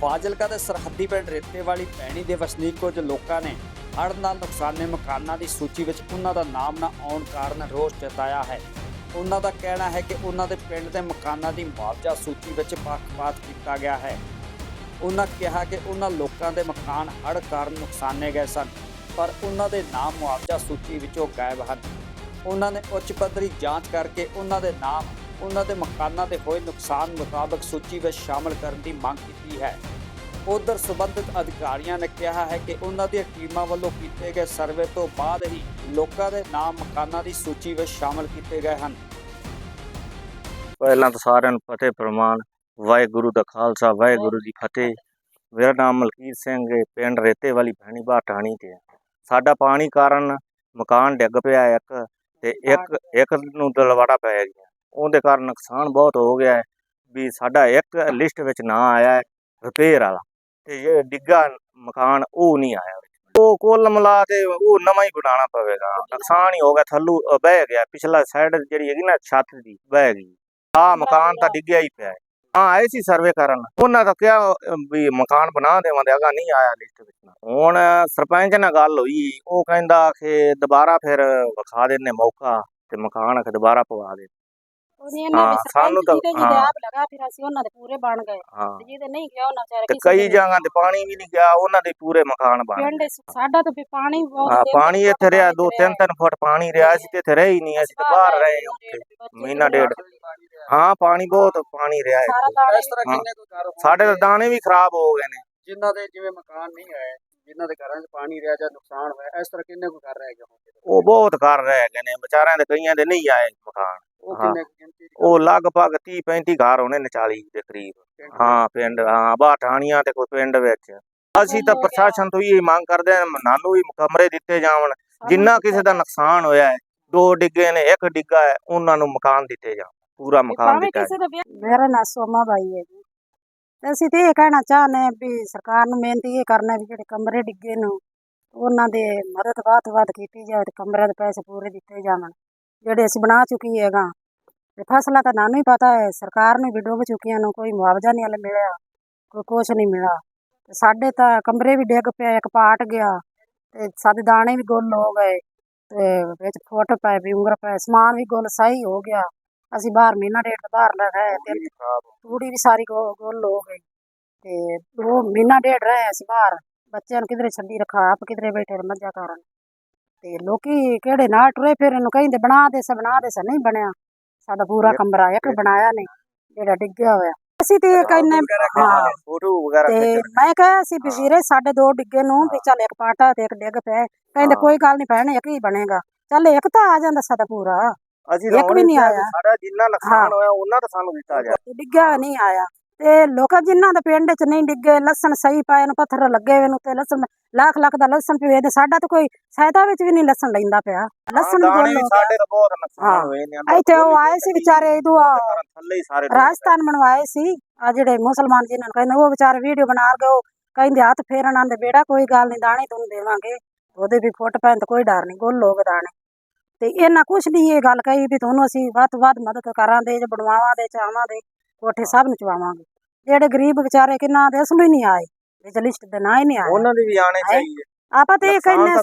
ਫਾਜ਼ਿਲਕਾ ਦੇ ਸਰਹੱਦੀ ਪਿੰਡ ਰੇਤੇ ਵਾਲੀ ਪੈਣੀ ਦੇ ਵਸਨੀਕ ਕੁਝ ਲੋਕਾਂ ਨੇ ਹੜ੍ਹ ਨਾਲ ਨੁਕਸਾਨੇ ਮਕਾਨਾਂ ਦੀ ਸੂਚੀ ਵਿੱਚ ਉਹਨਾਂ ਦਾ ਨਾਮ ਨਾ ਆਉਣ ਕਾਰਨ ਰੋਸ ਜਤਾਇਆ ਹੈ। ਉਹਨਾਂ ਦਾ ਕਹਿਣਾ ਹੈ ਕਿ ਉਹਨਾਂ ਦੇ ਪਿੰਡ ਦੇ ਮਕਾਨਾਂ ਦੀ ਮੁਆਵਜ਼ਾ ਸੂਚੀ ਵਿੱਚ ਪੱਖਪਾਤ ਕੀਤਾ ਗਿਆ ਹੈ। ਉਹਨਾਂ ਕਿਹਾ ਕਿ ਉਹਨਾਂ ਲੋਕਾਂ ਦੇ ਮਕਾਨ ਹੜ੍ਹ ਕਾਰਨ ਨੁਕਸਾਨੇ ਗਏ ਸਨ, ਪਰ ਉਹਨਾਂ ਦੇ ਨਾਮ ਮੁਆਵਜ਼ਾ ਸੂਚੀ ਵਿੱਚੋਂ ਗਾਇਬ ਹਨ। ਉਹਨਾਂ ਨੇ ਉੱਚ ਪੱਧਰੀ ਜਾਂਚ ਕਰਕੇ ਉਹਨਾਂ ਦੇ ਨਾਮ ਉਹਨਾਂ ਦੇ ਮਕਾਨਾਂ ਦੇ ਹੋਏ ਨੁਕਸਾਨ ਮੁਤਾਬਕ ਸੂਚੀ ਵਿੱਚ ਸ਼ਾਮਲ ਕਰਨ ਦੀ ਮੰਗ ਕੀਤੀ ਹੈ। ਉਧਰ ਸਬੰਧਤ ਅਧਿਕਾਰੀਆਂ ਨੇ ਕਿਹਾ ਹੈ ਕਿ ਉਹਨਾਂ ਦੀਆਂ ਟੀਮਾਂ ਵੱਲੋਂ ਕੀਤੇ ਗਏ ਸਰਵੇ ਤੋਂ ਬਾਅਦ ਹੀ ਲੋਕਾਂ ਦੇ ਨਾਮ ਮਕਾਨਾਂ ਦੀ ਸੂਚੀ ਵਿੱਚ ਸ਼ਾਮਲ ਕੀਤੇ ਗਏ ਹਨ। ਪਹਿਲਾਂ ਤਾਂ ਸਾਰਿਆਂ ਨੂੰ ਫਤਿਹ ਪ੍ਰਮਾਨ ਵਾਹਿਗੁਰੂ ਦਾ ਖਾਲਸਾ, ਵਾਹਿਗੁਰੂ ਦੀ ਫਤਿਹ। ਮੇਰਾ ਨਾਮ ਮਲਕੀਰ ਸਿੰਘ ਹੈ, ਪਿੰਡ ਰੇਤੇ ਵਾਲੀ ਭੈਣੀ ਬਾਟਾਣੀ ਤੇ ਹੈ। ਸਾਡਾ ਪਾਣੀ ਕਾਰਨ ਮਕਾਨ ਡਿੱਗ ਪਿਆ ਇੱਕ ਤੇ ਇੱਕ ਇੱਕ ਨੂੰ ਦਲਵਾੜਾ ਪੈ ਗਿਆ। ਉਹਦੇ ਕਾਰਨ ਨੁਕਸਾਨ ਬਹੁਤ ਹੋ ਗਿਆ ਹੈ ਵੀ ਸਾਡਾ ਇੱਕ ਲਿਸਟ ਵਿੱਚ ਨਾਂ ਆਇਆ ਹੈ ਰਿਪੇਅਰ ਵਾਲਾ ਤੇ ਇਹ ਡਿੱਗਾ ਮਕਾਨ ਉਹ ਨਹੀਂ ਆਇਆ ਉਹ ਕੁੱਲ ਮਿਲਾ ਕੇ ਉਹ ਨਵਾਂ ਹੀ ਬਣਾਉਣਾ ਪਵੇਗਾ। ਨੁਕਸਾਨ ਹੀ ਹੋ ਗਿਆ, ਥੱਲੂ ਬਹਿ ਗਿਆ। ਪਿਛਲਾ ਸਾਈਡ ਜਿਹੜੀ ਹੈਗੀ ਨਾ ਛੱਤ ਦੀ, ਬਹਿ ਗਈ। ਆ ਮਕਾਨ ਤਾਂ ਡਿੱਗਿਆ ਹੀ ਪਿਆ ਹੈ। ਹਾਂ, ਆਏ ਸੀ ਸਰਵੇ ਕਰਨ। ਉਹਨਾਂ ਤਾਂ ਕਿਹਾ ਵੀ ਮਕਾਨ ਬਣਾ ਦੇਵਾਂਗੇ ਅਗਾ ਨਹੀਂ ਆਇਆ ਲਿਸਟ ਵਿੱਚ। ਹੁਣ ਸਰਪੰਚ ਨਾਲ ਗੱਲ ਹੋਈ, ਉਹ ਕਹਿੰਦਾ ਕਿ ਦੁਬਾਰਾ ਫਿਰ ਵਿਖਾ ਦੇਣੇ ਮੌਕਾ ਤੇ ਮਕਾਨ ਅਖ ਦੁਬਾਰਾ ਪਵਾ ਦੇ। ਉਹਨੇ ਇਹਨਾਂ ਹਾਂ, ਦੇ ਸਾਨੂੰ ਸਰਪੰਚ ਤਾਂ- ਜਿਹਦੇ ਜਿਹਦੇ ਹਾਂ। ਆਪ ਲਗਾ ਫਿਰ ਅਸੀਂ ਉਹਨਾਂ ਦੇ ਪੂਰੇ ਬਣ ਗਏ। ਹਾਂ। ਤੇ ਜਿਹਦੇ ਨਹੀਂ ਗਿਆ ਉਹਨਾਂ ਵਿਚਾਰੇ ਤੇ ਕਿਸੇ ਕਈ ਦੇ। ਜਗ੍ਹਾ ਤੇ ਪਾਣੀ ਵੀ ਨਹੀਂ ਗਿਆ ਉਹਨਾਂ ਦੇ ਪੂਰੇ ਮਕਾਨ ਬਣ ਗਏ। ਪਿੰਡ ਸਾਡਾ ਤਾਂ ਵੀ ਪਾਣੀ ਬਹੁਤ ਹਾਂ ਦਿਨ ਪਾਣੀ ਤੋਂ ਇੱਥੇ ਰਿਹਾ ਪਾਣੀ ਦੋ ਰਿਹਾ। ਤਿੰਨ ਤਿੰਨ ਫੁੱਟ ਪਾਣੀ ਰਿਹਾ ਸੀ ਤੇ ਇੱਥੇ ਰਹੇ ਹੀ ਨਹੀਂ ਅਸੀਂ ਤੇ ਬਾਹਰ ਰਹੇ ਹਾਂ ਉੱਥੇ ਮਹੀਨਾ ਡੇਢ। ਹਾਂ ਪਾਣੀ ਬਹੁਤ ਪਾਣੀ ਰਿਹਾ ਸਾਰਾ ਇੱਥੇ। ਦਾਣੇ ਇਸ ਤਰ੍ਹਾਂ ਹਾਂ। ਕਿੰਨੇ ਕੁ ਘਰ ਹੋਣਗੇ? ਸਾਡੇ ਤਾਂ ਦਾਣੇ ਵੀ ਖਰਾਬ ਹੋ ਗਏ ਨੇ। ਜਿਨ੍ਹਾਂ ਦੇ ਜਿਵੇਂ ਮਕਾਨ ਨਹੀਂ ਆਏ ਜਿਨ੍ਹਾਂ ਦੇ ਘਰਾਂ 'ਚ ਪਾਣੀ ਰਿਹਾ ਜਾਂ ਨੁਕਸਾਨ ਹੋਇਆ ਇਸ ਤਰ੍ਹਾਂ ਕਿੰਨੇ ਕੁ ਘਰ ਰਹਿ ਗਏ ਹੋਣਗੇ? ਉਹ ਬਹੁਤ ਕਰ ਰਹੇ ਹੈਗੇ ਨੇ ਵਿਚਾਰਿਆਂ ਦੇ ਕਈਆਂ ਦੇ ਨਹੀਂ ਆਏ ਮਕਾਨ। ਉਹ ਹਾਂ। ਕਿੰਨੇ ਕੁ ਗਿਣਤੀ 'ਚ ਉਹ ਲਗਭਗ 30 35 ਘਰ ਹੋਣੇ ਨੇ 40 ਦੇ ਕਰੀਬ। ਪਿੰਡ ਦੇ? ਹਾਂ ਪਿੰਡ ਹਾਂ ਬਾਠਾਣੀਆਂ ਤੇ ਕੋਈ ਪਿੰਡ ਵਿੱਚ। ਅਸੀਂ ਤਾਂ ਪ੍ਰਸ਼ਾਸਨ ਤੋਂ ਇਹ ਮੰਗ ਕਰਦੇ ਹਾਂ ਸਾਨੂੰ ਵੀ ਕਮਰੇ ਦਿੱਤੇ ਜਾਵਣ। ਜਿੰਨਾ ਕਿਸੇ ਦਾ ਨੁਕਸਾਨ ਹੋਇਆ ਹੈ ਦੋ ਡਿੱਗੇ ਨੇ ਇੱਕ ਡਿੱਗਾ ਹੈ ਉਹਨਾਂ ਨੂੰ ਮਕਾਨ ਦਿੱਤੇ ਜਾਣ। ਪੂਰਾ ਮਕਾਨ ਦਿੱਤਾ ਮੇਰਾ ਨਾਂ ਸੋਮਾ ਬਾਈ ਹੈ ਜੀ। ਤੇ ਅਸੀਂ ਤੇ ਇਹ ਕਹਿਣਾ ਚਾਹੁੰਦੇ ਹਾਂ ਵੀ ਸਰਕਾਰ ਨੂੰ ਬੇਨਤੀ ਇਹ ਕਰਨਾ ਵੀ ਜਿਹੜੇ ਕਮਰੇ ਡਿੱਗੇ ਨੂੰ ਉਹਨਾਂ ਦੇ ਮਦਦ ਵੱਧ ਤੋਂ ਵੱਧ ਕੀਤੀ ਜਾਵੇ ਤੇ ਕਮਰਿਆਂ ਦੇ ਪੈਸੇ ਪੂਰੇ ਦਿੱਤੇ ਜਾਵਣ। ਜਿਹੜੇ ਅਸੀਂ ਬਣਾ ਚੁੱਕੀ ਹੈਗਾ। ਤੇ ਫਸਲਾਂ ਤਾਂ ਨਾਨੂੰ ਹੀ ਪਤਾ ਹੈ ਸਰਕਾਰ ਨੂੰ ਵੀ ਡੁੱਬ ਚੁੱਕੀਆਂ ਨੂੰ ਕੋਈ ਮੁਆਵਜ਼ਾ ਨਹੀਂ ਹਲੇ ਮਿਲਿਆ ਕੋਈ ਕੁਛ ਨਹੀਂ ਮਿਲਿਆ। ਤੇ ਸਾਡੇ ਤਾਂ ਕਮਰੇ ਵੀ ਡਿੱਗ ਪਿਆ ਇੱਕ ਪਾਟ ਗਿਆ ਤੇ ਸਾਡੇ ਦਾਣੇ ਵੀ ਗੁੱਲ ਹੋ ਗਏ ਤੇ ਵਿੱਚ ਫੁੱਟ ਪਏ ਵੀ ਉਂਗਰ ਪਏ ਸਮਾਨ ਵੀ ਗੁੱਲ ਸਹੀ ਹੋ ਗਿਆ। ਅਸੀਂ ਬਾਹਰ ਮਹੀਨਾ ਡੇਢ ਤੋਂ ਬਾਹਰ ਲਗਾਏ ਤੇ ਤੂੜੀ ਵੀ ਸਾਰੀ ਗੁੱਲ ਹੋ ਗਈ। ਤੇ ਉਹ ਮਹੀਨਾ ਡੇਢ ਰਹੇ ਅਸੀਂ ਬਾਹਰ ਬੱਚਿਆਂ ਨੂੰ ਕਿਧਰੇ ਛੱਡੀ ਰੱਖਾ ਆਪ ਕਿਧਰੇ ਬੈਠੇ ਮੱਝਾਂ ਕਾਰਨ ਤੇ ਲੋਕੀ ਕਿਹੜੇ ਨਾਲ ਟੁਰੇ ਫਿਰ ਇਹਨੂੰ ਕਹਿੰਦੇ ਬਣਾ ਦੇ ਸੇ ਬਣਾ ਦੇ ਸੇ ਨਹੀਂ ਬਣਿਆ। ਸਾਡਾ ਪੂਰਾ ਕਮਰਾ ਇੱਕ ਬਣਾਇਆ ਨਹੀਂ ਜਿਹੜਾ ਡਿੱਗਿਆ ਹੋਇਆ। ਅਸੀਂ ਤੇ ਕਹਿੰਨੇ ਹਾਂ ਫੋਟੋ ਵਗੈਰਾ ਤੇ ਮੈਂ ਕਿਹਾ ਸੀ ਵੀਰੇ ਸਾਡੇ ਦੋ ਡਿੱਗੇ ਨੂੰ ਵੀ ਚੱਲ ਇੱਕ ਪਾਟਾ ਤੇ ਇੱਕ ਡਿੱਗ ਪਿਆ ਕਹਿੰਦੇ। ਕੋਈ ਗੱਲ ਨਹੀਂ ਭੈਣੇ ਇੱਕ ਹੀ ਬਣੇਗਾ। ਚੱਲ ਇੱਕ ਤਾਂ ਆ ਜਾਂਦਾ ਸਾਡਾ ਪੂਰਾ। ਅਸੀਂ ਇੱਕ ਵੀ ਨਹੀਂ ਆਇਆ। ਸਾਡਾ ਜਿੰਨਾ ਨੁਕਸਾਨ। ਹੋਇਆ ਉਹਨਾਂ ਦਾ ਸਾਨੂੰ ਦਿੱਤਾ ਤੇ ਡਿੱਗਿਆ ਨਹੀਂ ਆਇਆ। ਤੇ ਲੋਕਾਂ ਜਿਨ੍ਹਾਂ ਦੇ ਪਿੰਡ 'ਚ ਨਹੀਂ ਡਿੱਗੇ ਲਸਣ ਸਹੀ ਪਾਏ ਨੂੰ ਪੱਥਰ ਲੱਗੇ ਹੋਏ ਨੂੰ ਤੇ ਲਸਣ ਲੱਖ ਲੱਖ ਦਾ ਲਸਣ ਪਵੇ ਤੇ ਸਾਡਾ ਤਾਂ ਕੋਈ ਸਹਾਇਤਾ ਵਿੱਚ ਵੀ ਨਹੀਂ ਲਸਣ ਲੈਂਦਾ ਪਿਆ। ਲਸਣ ਦਾਣੇ ਵੀ ਸਾਡੇ ਤਾਂ ਬਹੁਤ ਨੁਕਸਾਨ। ਹੋਏ ਨੇ ਇੱਥੇ ਉਹ ਆਏ ਸੀ ਵਿਚਾਰੇ ਇਦੋਂ ਥੱਲੇ ਹੀ ਸਾਰੇ ਡੁੱਬ ਰਾਜਸਥਾਨ ਬਣਵਾਏ ਸੀ ਆ ਜਿਹੜੇ ਮੁਸਲਮਾਨ ਜਿਨ੍ਹਾਂ ਨੂੰ ਕਹਿੰਦੇ ਉਹ ਵਿਚਾਰੇ ਵੀਡੀਓ ਬਣਾ ਕੇ ਉਹ ਕਹਿੰਦੇ ਹੱਥ ਫੇਰਨ ਆਂਦੇ ਬੇੜਾ ਕੋਈ ਗੱਲ ਨਹੀਂ ਦਾਣੇ ਤੁਹਾਨੂੰ ਦੇਵਾਂਗੇ। ਉਹਦੇ ਵੀ ਫੁੱਟ ਪੈਣ ਤਾਂ ਕੋਈ ਡਰ ਨਹੀਂ ਗੁੱਲ ਗਏ ਦਾਣੇ। ਤੇ ਇਹਨਾਂ ਕੁਛ ਨਹੀਂ ਇਹ ਗੱਲ ਕਹੀ ਵੀ ਤੁਹਾਨੂੰ ਅਸੀਂ ਵੱਧ ਵੱਧ ਮਦਦ ਕਰਾਂਗੇ ਜੇ ਬਣਵਾਵਾਂਗੇ ਚਾਵਾਂਗੇ। ਕੋਠੇ ਸਭ ਨੂੰ ਚਵਾਵਾਂਗੇ। ਜਿਹੜੇ ਗਰੀਬ ਵਿਚਾਰੇ ਕਿੰਨਾ ਦੇ ਅਸਲ ਹੀ ਨਹੀਂ ਆਏ ਵਿੱਚ ਲਿਸਟ ਦੇ ਨਾਂ ਹੀ ਨਹੀਂ ਆਏ। ਉਹਨਾਂ ਦੇ ਵੀ ਆਣੇ। ਚਾਹੀਏ ਆਪਾਂ ਤੇ ਇਹ ਤਾਂ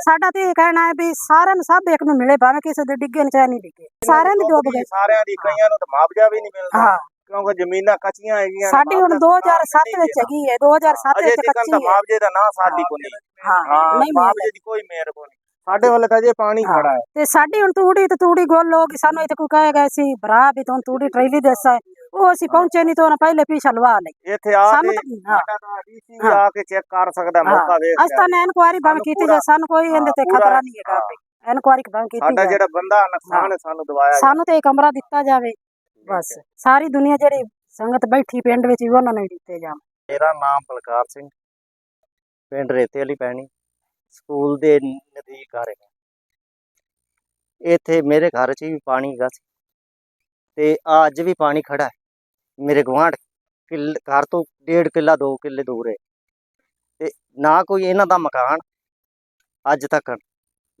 ਸਾਡਾ ਤੇ ਇਹ ਕਹਿਣਾ ਹੈ ਵੀ ਸਾਰਿਆਂ ਨੂੰ ਸਭ ਇੱਕ ਨੂੰ ਮਿਲੇ ਭਾਵੇਂ ਕਿਸੇ ਦੇ ਡਿੱਗੇ ਨੇ ਚਾਹੇ ਨਹੀਂ ਡਿੱਗੇ। ਸਾਰਿਆਂ ਦੀ ਡੁੱਬ ਗਏ ਸਾਰਿਆਂ ਦੀ ਕਈਆਂ ਨੂੰ ਤਾਂ ਮੁਆਵਜ਼ਾ ਵੀ ਨਹੀਂ ਮਿਲਦਾ ਹਾਂ। ਕਿਉਂਕਿ ਜ਼ਮੀਨਾਂ ਕੱਚੀਆਂ ਹੈਗੀਆਂ ਸਾਡੀ ਹੁਣ 2007 ਵਿੱਚ ਹੈਗੀ ਹੈ 2007 ਅਜੇ ਵਿੱਚ ਤੱਕ ਕੱਚੀ ਤਾਂ ਹੈ। ਮੁਆਵਜ਼ੇ ਦਾ ਨਾਂ ਸਾਡੀ ਕੋਈ ਨਹੀਂ ਹਾਂ। ਨਹੀਂ ਮੁਆਵਜ਼ੇ ਦੀ ਕੋਈ ਮਿਹਰਬਾਨੀ ਸਾਡੇ ਵੱਲ ਤਾਂ ਪਾਣੀ। ਖੜਾ ਹੈ। ਤੇ ਸਾਡੀ ਹੁਣ ਤੂੜੀ ਤੇ ਤੂੜੀ ਗੋਲ ਗਈ ਸਾਨੂੰ ਇੱਥੇ ਕੋਈ ਕਹੇਗਾ ਸੀ ਭਰਾ ਵੀ ਤੁਹਾਨੂੰ ਤੂੜੀ ਟਰੇਲੀ ਦੇਸਾ ਉਹ ਅਸੀਂ ਪਹੁੰਚੇ ਨਹੀਂ ਤਾਂ ਪਹਿਲੇ ਪਿਛਾ ਲਵਾ ਲਈ। ਇੱਥੇ ਆ ਸਾਨੂੰ ਕੇ ਤਾਂ। ਆ ਕੇ ਚੈੱਕ ਕਰ ਸਕਦਾ। ਮੌਕਾ ਵੇਖ ਅਸੀਂ ਤਾਂ ਇਨਕੁਆਰੀ ਸਾਨੂੰ ਕੀਤੀ ਜਾਏ ਸਾਨੂੰ ਕੋਈ ਇਹਦੇ ਤੇ ਖਤਰਾ ਨਹੀਂ ਹੈਗਾ ਵੀ। ਇਨਕੁਆਰੀ ਭਾਵੇਂ ਕੀਤੀ ਸਾਡਾ ਜਿਹੜਾ ਬੰਦਾ ਨੁਕਸਾਨ ਸਾਨੂੰ ਦਵਾਇਆ। ਸਾਨੂੰ ਤੇ ਕਮਰਾ ਦਿੱਤਾ ਜਾਵੇ। ਬਸ। ਸਾਰੀ ਦੁਨੀਆ ਜਿਹੜੀ ਸੰਗਤ ਬੈਠੀ ਪਿੰਡ ਵਿੱਚ ਵੀ ਉਹਨਾਂ ਨੂੰ ਦਿੱਤੇ ਜਾਣ। ਮੇਰਾ ਨਾਮ ਬਲਕਾਰ ਸਿੰਘ। ਪਿੰਡ ਰੇਤੇ ਵਾਲੀ ਪੈਣੀ। ਸਕੂਲ ਦੇ ਨਜ਼ਦੀਕ ਆ ਰਿਹਾ ਇੱਥੇ ਮੇਰੇ ਘਰ 'ਚ ਵੀ ਪਾਣੀ ਹੈਗਾ ਸੀ ਤੇ ਆ ਅੱਜ ਵੀ ਪਾਣੀ ਖੜਾ ਹੈ। ਮੇਰੇ ਗੁਆਂਢ ਘਰ ਤੋਂ ਡੇਢ ਕਿੱਲਾ 2 ਕਿੱਲੇ ਦੂਰ ਹੈ। ਤੇ ਨਾ ਕੋਈ ਇਹਨਾਂ ਦਾ ਮਕਾਨ ਅੱਜ ਤੱਕ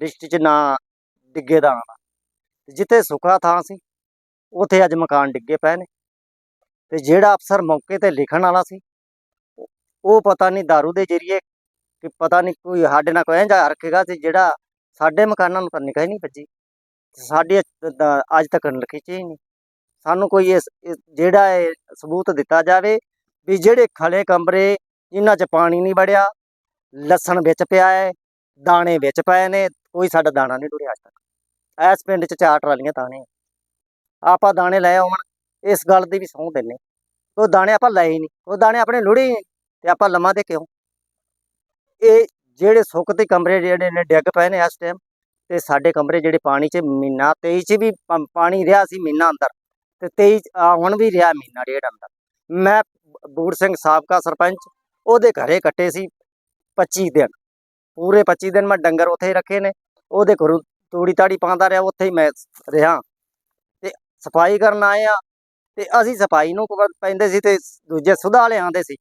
ਲਿਸਟ 'ਚ ਨਾ ਡਿੱਗੇ ਦਾ ਆਉਣਾ। ਜਿੱਥੇ ਸੁੱਕਾ ਥਾਂ ਸੀ, ਉੱਥੇ ਅੱਜ ਮਕਾਨ ਡਿੱਗੇ ਪਏ ਨੇ। ਤੇ ਜਿਹੜਾ ਅਫਸਰ ਮੌਕੇ ਤੇ ਲਿਖਣ ਵਾਲਾ ਸੀ, ਉਹ ਪਤਾ ਨਹੀਂ दारू ਦੇ ਜਰੀਏ ਕਿ ਪਤਾ ਨਹੀਂ ਕੋਈ ਸਾਡੇ ਨਾਲ ਕੋਈ ਇੰਜਾ ਰੱਖੇਗਾ ਤੇ ਜਿਹੜਾ ਸਾਡੇ ਮਕਾਨਾਂ ਨੂੰ ਤਾਂ ਨਿਗਾਹ ਹੀ ਨਹੀਂ ਵੱਜੀ ਸਾਡੇ ਅੱਜ ਤ- ਅੱਜ ਤੱਕ ਖਿੱਚੇ ਹੀ ਨਹੀਂ ਸਾਨੂੰ ਕੋਈ ਇਸ ਇਸ- ਜਿਹੜਾ ਇਹ ਸਬੂਤ ਦਿੱਤਾ ਜਾਵੇ ਵੀ ਜਿਹੜੇ ਖਲੇ ਕਮਰੇ ਜਿਨ੍ਹਾਂ 'ਚ ਪਾਣੀ ਨਹੀਂ ਵੜਿਆ ਲਸਣ ਵਿੱਚ ਪਿਆ ਹੈ ਦਾਣੇ ਵਿੱਚ ਪਏ ਨੇ ਕੋਈ ਸਾਡਾ ਦਾਣਾ ਨਹੀਂ ਡੁੱਲਿਆ ਅੱਜ ਤੱਕ ਇਸ ਪਿੰਡ 'ਚ ਚਾਰ ਟਰਾਲੀਆਂ ਦਾਣੇ ਆ। ਆਪਾਂ ਦਾਣੇ ਲੈ ਆਉਣ ਇਸ ਗੱਲ ਦੀ ਵੀ ਸਹੁੰ ਦਿੰਨੇ ਉਹ ਦਾਣੇ ਆਪਾਂ ਲਏ ਹੀ ਨਹੀਂ ਉਹ ਦਾਣੇ ਆਪਣੇ ਲੋੜੇ ਹੀ ਨਹੀਂ ਤੇ ਆਪਾਂ ਲਵਾਂ ਤੇ ਕਿਉਂ ਇਹ ਜਿਹੜੇ ਸੁੱਕ ਤੇ ਕਮਰੇ ਜਿਹੜੇ ਨੇ ਡਿੱਗ ਪਏ ਨੇ ਇਸ ਟਾਈਮ ਤੇ ਸਾਡੇ ਕਮਰੇ ਜਿਹੜੇ ਪਾਣੀ 'ਚ ਮਹੀਨਾ 23 'ਚ ਵੀ ਪਾਣੀ ਰਿਹਾ ਸੀ ਮਹੀਨਾ ਅੰਦਰ ਤੇ 23 'ਚ, ਆ, ਹੁਣ ਵੀ ਰਿਹਾ ਮਹੀਨਾ ਡੇਢ ਅੰਦਰ। ਮੈਂ ਬੂੜ ਸਿੰਘ ਸਾਬਕਾ ਸਰਪੰਚ ਉਹਦੇ ਘਰੇ ਕੱਟੇ ਸੀ 25 ਦਿਨ। ਪੂਰੇ 25 ਦਿਨ ਮੈਂ ਡੰਗਰ ਉੱਥੇ ਹੀ ਰੱਖੇ ਨੇ ਉਹਦੇ ਘਰੋਂ ਤੂੜੀ ਤਾੜੀ ਪਾਉਂਦਾ ਰਿਹਾ ਉੱਥੇ ਹੀ ਮੈਂ ਰਿਹਾ। ਤੇ ਸਫ਼ਾਈ ਕਰਨ ਆਏ ਆ ਤੇ ਅਸੀਂ ਸਫ਼ਾਈ ਨੂੰ ਪ- ਪੈਂਦੇ ਸੀ ਤੇ ਦੂਜੇ ਸੁਧਾ ਵਾਲੇ ਆਉਂਦੇ ਸੀ।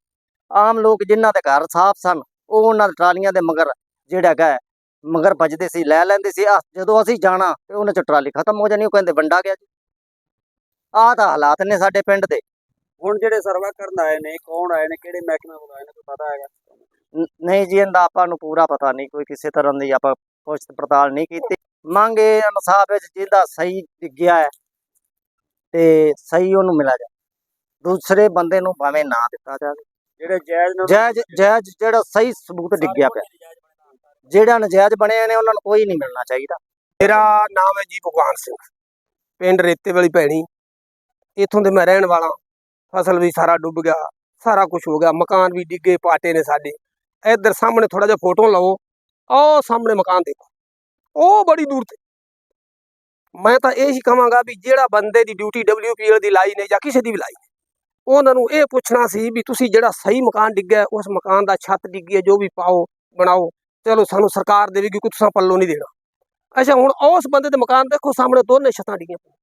ਆਮ ਲੋਕ ਜਿਨ੍ਹਾਂ ਦੇ ਘਰ ਸਾਫ਼ ਸਨ ਉਹ ਉਹਨਾਂ ਟਰਾਲੀਆਂ ਦੇ ਮਗਰ ਜਿਹੜਾ ਹੈਗਾ ਹੈ, ਮਗਰ ਵੱਜਦੇ ਸੀ ਲੈ ਲੈਂਦੇ ਸੀ। ਜਦੋਂ ਅਸੀਂ ਜਾਣਾ ਤੇ ਉਹਨਾਂ ਚ ਟਰਾਲੀ ਖਤਮ ਹੋ ਜਾਣੀ ਉਹ ਕਹਿੰਦੇ ਵੰਡਾ ਗਿਆ ਜੀ। ਆਹ ਤਾਂ ਹਾਲਾਤ ਨੇ ਸਾਡੇ ਪਿੰਡ ਦੇ। ਹੁਣ ਜਿਹੜੇ ਸਰਵਾ ਕਰਨ ਆਏ ਨੇ ਕੌਣ ਆਏ ਨੇ ਕਿਹੜੇ ਮਹਿਕਮੇ ਵੱਲੋਂ ਆਏ ਨੇ ਕੋਈ ਪਤਾ ਹੈਗਾ? ਨਹੀਂ ਜੀ ਇਹਦਾ ਆਪਾਂ ਨੂੰ ਪੂਰਾ ਪਤਾ ਨਹੀਂ ਕੋਈ ਕਿਸੇ ਤਰ੍ਹਾਂ ਦੀ ਆਪਾਂ ਪੁੱਛ ਪੜਤਾਲ ਨਹੀਂ ਕੀਤੀ। ਮੰਗ ਇਹ ਇਨਸਾਫ ਵਿੱਚ ਜਿਹਦਾ ਸਹੀ ਡਿੱਗਿਆ ਹੈ ਤੇ ਸਹੀ ਉਹਨੂੰ ਮਿਲਿਆ ਜਾਵੇ। ਦੂਸਰੇ ਬੰਦੇ ਨੂੰ ਭਾਵੇਂ ਨਾ ਦਿੱਤਾ ਜਾਵੇ। ਜਿਹੜੇ ਜਾਇਜ਼ ਨੇ ਜਾਇਜ਼ ਜਾਇਜ਼ ਜਿਹੜਾ ਸਹੀ ਸਬੂਤ ਡਿੱਗਿਆ ਪਿਆ। ਜਿਹੜਾ ਨਜਾਇਜ਼ ਬਣਿਆ ਨੇ ਉਹਨਾਂ ਨੂੰ ਕੋਈ ਨਹੀਂ ਮਿਲਣਾ ਚਾਹੀਦਾ। ਮੇਰਾ ਨਾਮ ਹੈ ਜੀ ਭਗਵਾਨ ਸਿੰਘ। ਪਿੰਡ ਰੇਤੇ ਵਾਲੀ ਭੈਣੀ। ਇੱਥੋਂ ਦੇ ਮੈਂ ਰਹਿਣ ਵਾਲਾ। ਫਸਲ ਵੀ ਸਾਰਾ ਡੁੱਬ ਗਿਆ ਸਾਰਾ ਕੁਝ ਹੋ ਗਿਆ। ਮਕਾਨ ਵੀ ਡਿੱਗੇ ਪਾਟੇ ਨੇ ਸਾਡੇ। ਇੱਧਰ ਸਾਹਮਣੇ ਥੋੜਾ ਜਿਹਾ ਫੋਟੋ ਲਓ। ਉਹ ਸਾਹਮਣੇ ਮਕਾਨ ਦੇਖੋ। ਉਹ ਬੜੀ ਦੂਰ ਤੇ। ਮੈਂ ਤਾਂ ਇਹ ਹੀ ਕਹਾਂਗਾ ਵੀ ਜਿਹੜਾ ਬੰਦੇ ਦੀ ਡਿਊਟੀ ਡਬਲਯੂਪੀਐਲ ਦੀ ਲਾਈ ਨੇ ਜਾਂ ਕਿਸੇ ਦੀ ਵੀ ਲਾਈ ਨੇ ਉਹਨਾਂ ਨੂੰ ਇਹ ਪੁੱਛਣਾ ਸੀ ਵੀ ਤੁਸੀਂ ਜਿਹੜਾ ਸਹੀ ਮਕਾਨ ਡਿੱਗਿਆ, ਉਸ ਮਕਾਨ ਦਾ ਛੱਤ ਡਿੱਗੀ ਹੈ, ਜੋ ਵੀ ਪਾਓ, ਬਣਾਓ, ਚਲੋ ਸਾਨੂੰ ਸਰਕਾਰ ਦੇਵੇਗੀ, ਕੋਈ ਤੁਸੀਂ ਪੱਲੋਂ ਨਹੀਂ ਦੇਣਾ। ਅੱਛਾ, ਹੁਣ ਉਸ ਬੰਦੇ ਦੇ ਮਕਾਨ ਦੇਖੋ ਸਾਹਮਣੇ ਦੋਨੇ ਛੱਤਾਂ ਡਿੱਗੀਆਂ ਪਈਆਂ।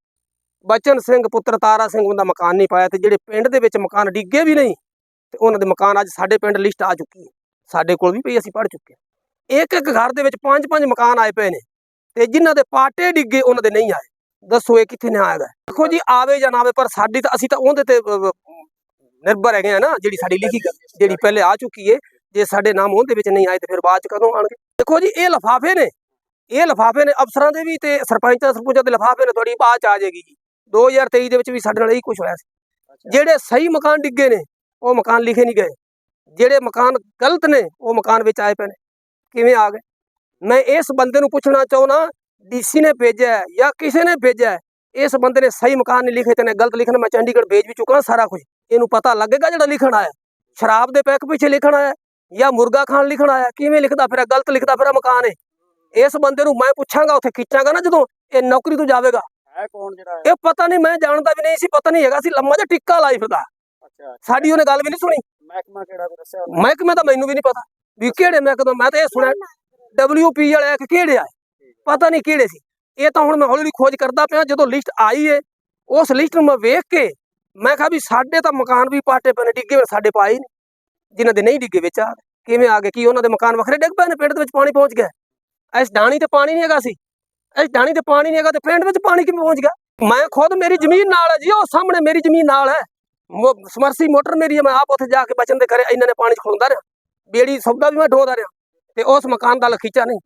ਬਚਨ ਸਿੰਘ, ਪੁੱਤਰ ਤਾਰਾ ਸਿੰਘ, ਉਹਦਾ ਮਕਾਨ ਨਹੀਂ ਪਾਇਆ ਤੇ ਜਿਹੜੇ ਪਿੰਡ ਦੇ ਵਿੱਚ ਮਕਾਨ ਡਿੱਗੇ ਵੀ ਨਹੀਂ, ਤੇ ਉਹਨਾਂ ਦੇ ਮਕਾਨ ਅੱਜ ਸਾਡੇ ਪਿੰਡ ਲਿਸਟ ਆ ਚੁੱਕੀ ਹੈ। ਸਾਡੇ ਕੋਲ ਵੀ ਪਈ, ਅਸੀਂ ਪੜ੍ਹ ਚੁੱਕੇ ਹਾਂ। ਇੱਕ ਇੱਕ ਘਰ ਦੇ ਵਿੱਚ ਪੰਜ ਪੰਜ ਮਕਾਨ ਆਏ ਪਏ ਨੇ, ਤੇ ਜਿਨ੍ਹਾਂ ਦੇ ਪਾਟੇ ਡਿੱਗੇ, ਉਹਨਾਂ ਦੇ ਨਹੀਂ ਆਏ। ਦੱਸੋ ਇਹ ਕਿੱਥੇ ਨਾ ਆਏਗਾ ਦੇਖੋ ਜੀ ਆਵੇ ਜਾਂ ਨਾ ਆਵੇ ਪਰ ਸਾਡੀ ਤਾਂ ਅਸੀਂ ਤਾਂ ਉਹਦੇ ਤੇ ਨਿਰਭਰ ਹੈਗੇ ਆ ਨਾ ਜਿਹੜੀ ਸਾਡੀ ਲਿਖੀ ਜਿਹੜੀ ਪਹਿਲੇ ਆ ਚੁੱਕੀ ਹੈ ਜੇ ਸਾਡੇ ਨਾਮ ਉਹਦੇ ਵਿੱਚ ਨਹੀਂ ਆਏ ਤੇ ਫਿਰ ਬਾਅਦ ਚ ਕਦੋਂ ਆਣਗੇ ਦੇਖੋ ਜੀ ਇਹ ਲਫਾਫੇ ਨੇ ਇਹ ਲਫਾਫੇ ਨੇ ਅਫਸਰਾਂ ਦੇ ਵੀ ਤੇ ਸਰਪੰਚਾਂ ਸਰਪੰਚਾਂ ਦੇ ਲਫਾਫੇ ਨੇ ਤੁਹਾਡੀ ਬਾਅਦ ਚ ਆ ਜਾਏਗੀ ਜੀ। 2023 ਦੇ ਵਿੱਚ ਵੀ ਸਾਡੇ ਨਾਲ ਇਹੀ ਕੁਝ ਹੋਇਆ ਸੀ। ਜਿਹੜੇ ਸਹੀ ਮਕਾਨ ਡਿੱਗੇ ਨੇ ਉਹ ਮਕਾਨ ਲਿਖੇ ਨਹੀਂ ਗਏ। ਜਿਹੜੇ ਮਕਾਨ ਗਲਤ ਨੇ ਉਹ ਮਕਾਨ ਵਿੱਚ ਆਏ ਪਏ ਨੇ। ਕਿਵੇਂ ਆ ਗਏ? ਮੈਂ ਇਸ ਬੰਦੇ ਨੂੰ ਪੁੱਛਣਾ ਚਾਹੁੰਦਾ ਡੀਸੀ ਨੇ ਭੇਜਿਆ ਹੈ ਜਾਂ ਕਿਸੇ ਨੇ ਭੇਜਿਆ ਹੈ, ਇਸ ਬੰਦੇ ਨੇ ਸਹੀ ਮਕਾਨ ਨਹੀਂ ਲਿਖੇ ਤੇ ਨੇ ਗਲਤ ਲਿਖਣਾ ਮੈਂ ਚੰਡੀਗੜ੍ਹ ਭੇਜ ਵੀ ਚੁੱਕਾ ਸਾਰਾ ਕੁਝ। ਇਹਨੂੰ ਪਤਾ ਲੱਗੇਗਾ ਜਿਹੜਾ ਲਿਖਣ ਆਇਆ। ਸ਼ਰਾਬ ਦੇ ਪੈਕ ਪਿੱਛੇ ਲਿਖਣ ਆਇਆ ਜਾਂ ਮੁਰਗਾ ਖਾਣ ਲਿਖਣ ਆਇਆ ਕਿਵੇਂ ਲਿਖਦਾ ਫਿਰ ਗਲਤ ਲਿਖਦਾ ਫਿਰ ਮਕਾਨ ਹੈ ਇਸ ਬੰਦੇ ਨੂੰ ਮੈਂ ਪੁੱਛਾਂਗਾ ਉੱਥੇ ਖਿੱਚਾਂਗਾ ਨਾ ਜਦੋਂ ਇਹ ਨੌਕਰੀ ਤੋਂ ਜਾਵੇਗਾ। ਹੈ ਕੌਣ ਜਿਹੜਾ ਇਹ? ਪਤਾ ਨਹੀਂ ਮੈਂ ਜਾਣਦਾ ਵੀ ਨਹੀਂ ਸੀ ਪਤਾ ਨਹੀਂ ਹੈਗਾ ਸੀ ਲੰਮਾ ਜਿਹਾ ਟਿੱਕਾ ਲਾਈ ਫਿਰਦਾ। ਅੱਛਾ ਸਾਡੀ ਉਹਨੇ ਗੱਲ ਵੀ ਨਹੀਂ ਸੁਣੀ। ਮਹਿਕਮਾ ਕਿਹੜਾ ਕੋਈ ਦੱਸਿਆ? ਮਹਿਕਮੇ ਤਾਂ ਮੈਨੂੰ ਵੀ ਨਹੀਂ ਪਤਾ। ਵੀ ਕਿਹੜੇ ਮਹਿਕਮੇ ਮੈਂ ਤਾਂ ਇਹ ਸੁਣਿਆ ਡਬਲਯੂਪੀ ਵਾਲੇ ਕਿ ਕਿਹੜੇ ਆ? ਪਤਾ ਨਹੀਂ ਕਿਹੜੇ ਸੀ। ਇਹ ਤਾਂ ਹੁਣ ਮੈਂ ਹੌਲੀ ਹੌਲੀ ਖੋਜ ਕਰਦਾ ਪਿਆ, ਜਦੋਂ ਲਿਸਟ ਆਈ ਏ, ਉਸ ਲਿਸਟ ਨੂੰ ਮੈਂ ਵੇਖ ਕੇ ਮੈਂ ਕਿਹਾ ਵੀ ਸਾਡੇ ਤਾਂ ਮਕਾਨ ਵੀ ਪਾਟੇ ਪਏ ਨੇ, ਡਿੱਗੇ ਹੋਏ ਸਾਡੇ ਪਾਏ ਨਹੀਂ। ਜਿਨ੍ਹਾਂ ਦੇ ਨਹੀਂ ਡਿੱਗੇ ਵਿੱਚ ਆ, ਕਿਵੇਂ ਆ ਗਏ, ਕੀ ਉਹਨਾਂ ਦੇ ਮਕਾਨ ਵੱਖਰੇ ਡਿੱਗ ਪਏ ਨੇ, ਪਿੰਡ ਦੇ ਵਿੱਚ ਪਾਣੀ ਪਹੁੰਚ ਗਿਆ। ਇਸ ਡਾਣੀ ਤੇ ਪਾਣੀ ਨਹੀਂ ਹੈਗਾ ਸੀ। ਇਸ ਡਾਣੀ ਤੇ ਪਾਣੀ ਨਹੀਂ ਹੈਗਾ ਤੇ ਪਿੰਡ ਵਿੱਚ ਪਾਣੀ ਕਿਵੇਂ ਪਹੁੰਚ ਗਿਆ? ਮੈਂ ਖੁਦ ਮੇਰੀ ਜ਼ਮੀਨ ਨਾਲ ਹੈ ਜੀ, ਉਹ ਸਾਹਮਣੇ ਮੇਰੀ ਜ਼ਮੀਨ ਨਾਲ ਹੈ। ਸਮਰਸੀ ਮੋਟਰ ਮੇਰੀ ਹੈ ਮੈਂ ਆਪ ਉੱਥੇ ਜਾ ਕੇ ਬਚਨ ਦੇ ਘਰੇ ਇਹਨਾਂ ਨੇ ਪਾਣੀ ਚ ਖਲੋਂਦਾ ਰਿਹਾ। ਬੇੜੀ ਸੌਦਾ ਵੀ ਮੈਂ ਢੋਦਾ ਰਿਹਾ। ਤੇ ਉਸ ਮਕਾਨ ਦਾ ਲਖੀਚਾ ਨਹੀਂ।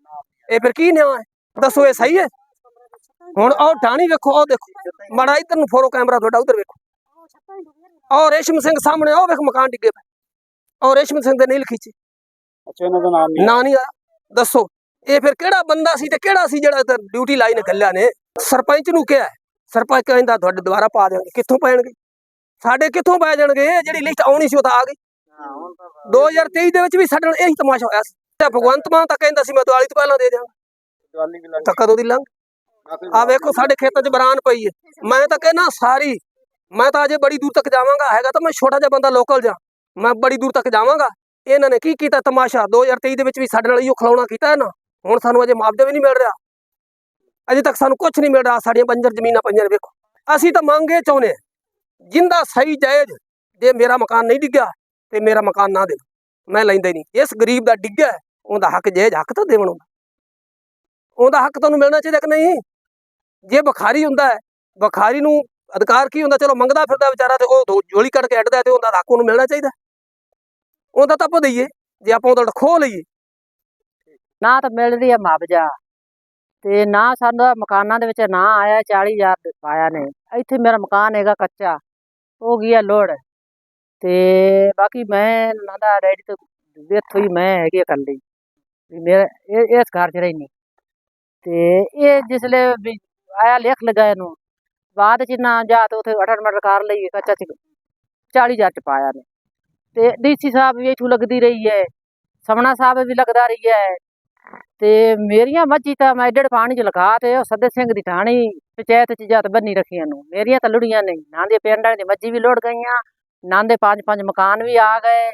ਇਹ ਫਿਰ ਕੀ ਨਿਆਂ ਹੈ? ਦੱਸੋ ਇਹ ਸਹੀ ਹੈ? ਹੁਣ ਉਹ ਢਾਣੀ ਵੇਖੋ ਉਹ ਦੇਖੋ। ਮੜਾ ਇੱਧਰ ਨੂੰ ਫੋਰੋ ਕੈਮਰਾ ਤੁਹਾਡਾ ਉਧਰ ਵੇਖੋ। ਔਰ ਰੇਸ਼ਮ ਸਿੰਘ ਸਾਹਮਣੇ ਉਹ ਵੇਖ ਮਕਾਨ ਡਿੱਗੇ ਪਏ। ਔਰ ਰੇਸ਼ਮ ਸਿੰਘ ਦੇ ਨਹੀਂ ਲਖੀਚੇ ਅੱਛਾ ਇਹਨਾਂ ਦਾ ਨਾਮ ਨਹੀਂ ਨਾ ਨਹੀਂ ਦੱਸੋ ਇਹ ਫਿਰ ਕਿਹੜਾ ਬੰਦਾ ਸੀ ਤੇ ਕਿਹੜਾ ਸੀ ਜਿਹੜਾ ਡਿਊਟੀ ਲਾਈ ਨੇ ਗੱਲਿਆ ਨੇ? ਸਰਪੰਚ ਨੂੰ ਕਿਹਾ ਸਰਪੰਚ ਕਹਿੰਦਾ ਤੁਹਾਡੇ ਦੁਬਾਰਾ ਪਾ ਦੇਣਗੇ ਕਿੱਥੋਂ ਪੈਣਗੇ? ਸਾਡੇ ਕਿੱਥੋਂ ਪੈ ਜਾਣਗੇ? ਇਹ ਜਿਹੜੀ ਲਿਸਟ ਆਉਣੀ ਸੀ ਉਹ ਤਾਂ ਆ ਗਈ। 2023 ਦੇ ਵਿੱਚ ਵੀ ਸਾਡੇ ਨਾਲ ਇਹੀ ਤਮਾਸ਼ਾ ਹੋਇਆ ਸੀ। ਭਗਵੰਤ ਮਾਨ ਤਾਂ ਕਹਿੰਦਾ ਸੀ ਮੈਂ ਦਿਵਾਲੀ ਤੋਂ ਪਹਿਲਾਂ ਦੇ ਦਿਆਂਗਾ। ਵੀ ਤਾਂ ਕਦੋਂ ਦੀ ਲੰਘ? ਆ ਵੇਖੋ ਸਾਡੇ ਖੇਤਾਂ 'ਚ ਬਰਾਨ ਪਈ ਹੈ ਮੈਂ ਤਾਂ ਕਹਿੰਦਾ ਸਾਰੀ ਮੈਂ ਤਾਂ ਅਜੇ ਬੜੀ ਦੂਰ ਤੱਕ ਜਾਵਾਂਗਾ ਹੈਗਾ ਤਾਂ ਮੈਂ ਛੋਟਾ ਜਿਹਾ ਬੰਦਾ ਲੋਕਲ ਜਾ। ਮੈਂ ਬੜੀ ਦੂਰ ਤੱਕ ਜਾਵਾਂਗਾ। ਇਹਨਾਂ ਨੇ ਕੀ ਕੀਤਾ ਤਮਾਸ਼ਾ? 2023 ਦੇ ਵਿੱਚ ਵੀ ਸਾਡੇ ਨਾਲ ਇਹੋ ਖਿਲਾਉਣਾ ਕੀਤਾ ਹੈ ਨਾ ਹੁਣ ਸਾਨੂੰ ਅਜੇ ਮੁਆਵਜ਼ਾ ਵੀ ਨਹੀਂ ਮਿਲ ਰਿਹਾ। ਅਜੇ ਤੱਕ ਸਾਨੂੰ ਕੁਝ ਨਹੀਂ ਮਿਲ ਰਿਹਾ ਸਾਡੀਆਂ ਬੰਜਰ ਜ਼ਮੀਨਾਂ ਪਈਆਂ ਵੇਖੋ। ਅਸੀਂ ਤਾਂ ਮੰਗੇ ਚਾਹੁੰਦੇ ਜਿੰਦਾ ਸਹੀ ਜਾਇਜ਼ ਜੇ ਮੇਰਾ ਮਕਾਨ ਨਹੀਂ ਡਿੱਗਿਆ ਤੇ ਮੇਰਾ ਮਕਾਨ ਨਾ ਦੇਣਾ ਮੈਂ ਲੈਂਦਾ ਹੀ ਨਹੀਂ। ਇਸ ਗਰੀਬ ਦਾ ਡਿੱਗਿਆ ਹੈ, ਉਹਦਾ ਹੱਕ ਜਾਇਜ਼ ਹੱਕ ਤਾਂ ਦੇਵਣ ਉਹਦਾ ਹੱਕ ਤੁਹਾਨੂੰ ਮਿਲਣਾ ਚਾਹੀਦਾ ਕਿ ਨਹੀਂ? ਜੇ ਬਖਾਰੀ ਹੁੰਦਾ ਹੈ, ਬਖਾਰੀ ਨੂੰ ਅਧਿਕਾਰ ਕੀ ਹੁੰਦਾ? ਚਲੋ ਮੰਗਦਾ ਫਿਰਦਾ ਵਿਚਾਰਾ ਤੇ ਉਹ ਦੋ- ਕੱਢ ਕੇ ਅੱਡਦਾ ਤੇ ਉਹਦਾ ਹੱਕ ਉਹਨੂੰ ਮਿਲਣਾ ਚਾਹੀਦਾ। ਉਹਦਾ ਤਾਂ ਆਪਾਂ ਦਈਏ, ਜੇ ਆਪਾਂ ਉਹਦਾ ਖੋਹ ਲਈਏ। ਨਾ ਤਾਂ ਮਿਲ ਰਹੀ ਹੈ ਮੁਆਵਜ਼ਾ ਤੇ ਨਾ ਸਾਨੂੰ ਮਕਾਨਾਂ ਦੇ ਵਿੱਚ ਨਾ ਆਇਆ 40000 ਪਾਇਆ ਨੇ। ਇੱਥੇ ਮੇਰਾ ਮਕਾਨ ਹੈਗਾ ਕੱਚਾ ਹੋ ਗਿਆ ਲੋੜ। ਤੇ ਬਾਕੀ ਮੈਂ ਨਾ ਦਾ ਰੈਡੀ ਤੇ ਇੱਥੋਂ ਮੈਂ ਹੈਗੀ ਹਾਂ ਇਕੱਲੀ। ਵੀ ਮੇਰਾ ਇਹ, ਇਸ ਘਰ 'ਚ ਰਹਿਨੀ ਤੇ ਇਹ ਜਿਸਲੇ ਵੀ ਆਇਆ ਲੇਖ ਲਗਾ ਇਹਨੂੰ, ਬਾਅਦ ਚ ਨਾ ਜਾ ਤੇ ਉਥੇ ਅਟਰ ਮਟਰ ਕਰ ਲਈ ਕੱਚਾ ਚ 40000 ਚ ਪਾਇਆ ਨੇ ਤੇ ਡੀਸੀ ਸਾਹਿਬ ਵੀ ਇੱਥੋਂ ਲੱਗਦੀ ਰਹੀ ਹੈ, ਸਮਣਾ ਸਾਹਿਬ ਵੀ ਲੱਗਦਾ ਰਹੀ ਹੈ, ਤੇ ਮੇਰੀਆਂ ਮੱਝੀ ਤਾਂ ਮੈਂ ਡੇਢ ਪਾਣੀ ਚ ਲਗਾ ਤੇ ਉਹ ਸੱਦੇ ਸਿੰਘ ਦੀ ਠਾਣੀ ਪੰਚਾਇਤ ਚ ਜੱਤ ਬੰਨੀ ਰੱਖੀਆਂ ਨੂੰ ਮੇਰੀਆਂ ਤਾਂ ਲੁੜੀਆਂ ਨਹੀਂ ਨਾਂ ਦੇ ਪਿੰਡ ਵਾਲੇ ਦੀ ਮੱਝੀ ਵੀ ਲੋੜ ਗਈਆਂ, ਨਾਂ ਦੇ ਪੰਜ ਪੰਜ ਮਕਾਨ ਵੀ ਆ ਗਏ,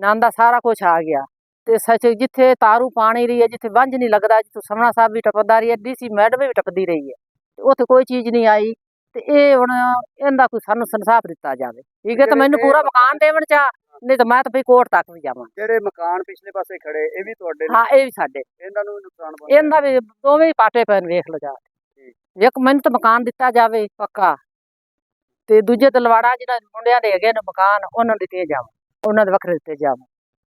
ਨਾਂ ਦਾ ਸਾਰਾ ਕੁਝ ਆ ਗਿਆ। ਤੇ ਸੱਚ ਜਿੱਥੇ ਤਾਰੂ ਪਾਣੀ ਰਹੀ ਹੈ ਜਿੱਥੇ ਬੰਝ ਨਹੀਂ ਲੱਗਦਾ ਜਿੱਥੇ ਸਮਣਾ ਸਾਹਿਬ ਵੀ ਟੱਪਦਾ ਰਹੀ ਹੈ ਡੀਸੀ ਮੈਡਮ ਵੀ ਟੱਪਦੀ ਰਹੀ ਹੈ ਤੇ ਉੱਥੇ ਕੋਈ ਚੀਜ਼ ਨਹੀਂ ਆਈ ਤੇ ਇਹ ਹੁਣ ਇਹਦਾ ਕੋਈ ਸਾਨੂੰ ਸੰਸਾਪ ਦਿੱਤਾ ਜਾਵੇ। ਠੀਕ ਹੈ ਤਾਂ ਮੈਨੂੰ ਪੂਰਾ ਮਕਾਨ ਦੇਵਣ ਚਾ ਨਹੀਂ ਤਾਂ ਮੈਂ ਤਾਂ ਭਈ ਕੋਰਟ ਤੱਕ ਵੀ ਜਾਵਾਂ। ਜਿਹੜੇ ਮਕਾਨ ਪਿਛਲੇ ਪਾਸੇ ਖੜੇ ਇਹ ਵੀ ਤੁਹਾਡੇ ਹਾਂ ਇਹ ਵੀ ਸਾਡੇ। ਇਹਨਾਂ ਨੂੰ ਨੁਕਸਾਨ ਪਹੁੰਚਿਆ। ਇਹਦਾ ਵੀ ਦੋਵੇਂ ਹੀ ਪਾਟੇ ਪੈਣ ਵੇਖ ਲਓ ਜਾ। ਇੱਕ ਮੈਨੂੰ ਤਾਂ ਮਕਾਨ ਦਿੱਤਾ ਜਾਵੇ ਪੱਕਾ। ਤੇ ਦੂਜੇ ਤਲਵਾੜਾ ਜਿਹੜਾ ਮੁੰਡਿਆਂ ਦੇ ਹੈਗੇ ਨੇ ਮਕਾਨ ਉਹਨਾਂ ਦੇ ਦਿੱਤੇ ਜਾਵਣ ਉਹਨਾਂ ਦੇ ਵੱਖਰੇ ਦਿੱਤੇ ਜਾਵਣ